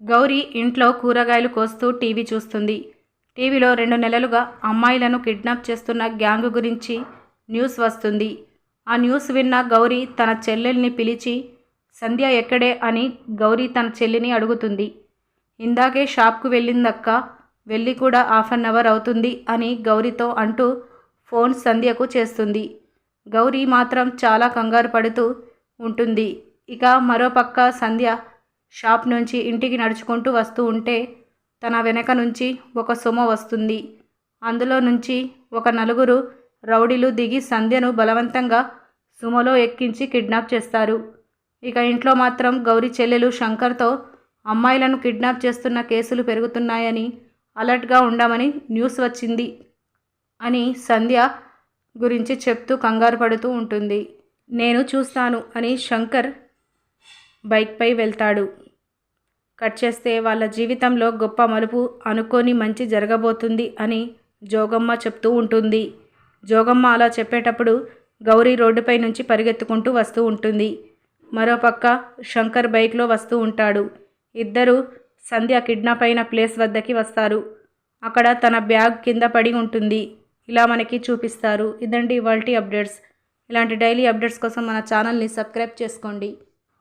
గౌరీ ఇంట్లో కూరగాయలు కోస్తూ టీవీ చూస్తుంది. టీవీలో రెండు నెలలుగా అమ్మాయిలను కిడ్నాప్ చేస్తున్న గ్యాంగ్ గురించి న్యూస్ వస్తుంది. ఆ న్యూస్ విన్న గౌరీ తన చెల్లెల్ని పిలిచి సంధ్య ఎక్కడే? అని గౌరీ తన చెల్లిని అడుగుతుంది. ఇందాకే షాప్కు వెళ్ళిందక్క వెళ్ళి కూడా హాఫ్ అన్ అవర్ అవుతుంది అని గౌరీతో అంటూ ఫోన్ సంధ్యకు చేస్తుంది. గౌరీ మాత్రం చాలా కంగారు పడుతూ ఉంటుంది. ఇక మరోపక్క సంధ్య షాప్ నుంచి ఇంటికి నడుచుకుంటూ వస్తూ ఉంటే తన వెనక నుంచి ఒక సుమ వస్తుంది. అందులో నుంచి ఒక నలుగురు రౌడీలు దిగి సంధ్యను బలవంతంగా సుమలో ఎక్కించి కిడ్నాప్ చేస్తారు. ఇక ఇంట్లో మాత్రం గౌరీ చెల్లెలు శంకర్తో అమ్మాయిలను కిడ్నాప్ చేస్తున్న కేసులు పెరుగుతున్నాయని అలర్ట్గా ఉండమని న్యూస్ వచ్చింది అని సంధ్య గురించి చెప్తూ కంగారు పడుతూ ఉంటుంది. నేను చూస్తాను అని శంకర్ బైక్పై వెళ్తాడు. కట్ చేస్తే వాళ్ళ జీవితంలో గొప్ప మలుపు అనుకోని మంచి జరగబోతుంది అని జోగమ్మ చెప్తూ ఉంటుంది. జోగమ్మ అలా చెప్పేటప్పుడు గౌరీ రోడ్డుపై నుంచి పరిగెత్తుకుంటూ వస్తూ ఉంటుంది. మరోపక్క శంకర్ బైక్లో వస్తూ ఉంటాడు. ఇద్దరు సంధ్య కిడ్నాప్ అయిన ప్లేస్ వద్దకి వస్తారు. అక్కడ తన బ్యాగ్ కింద పడి ఉంటుంది. ఇలా మనకి చూపిస్తారు. ఇదండి ఇవాల్టి అప్డేట్స్. ఇలాంటి డైలీ అప్డేట్స్ కోసం మన ఛానల్ని సబ్స్క్రైబ్ చేసుకోండి.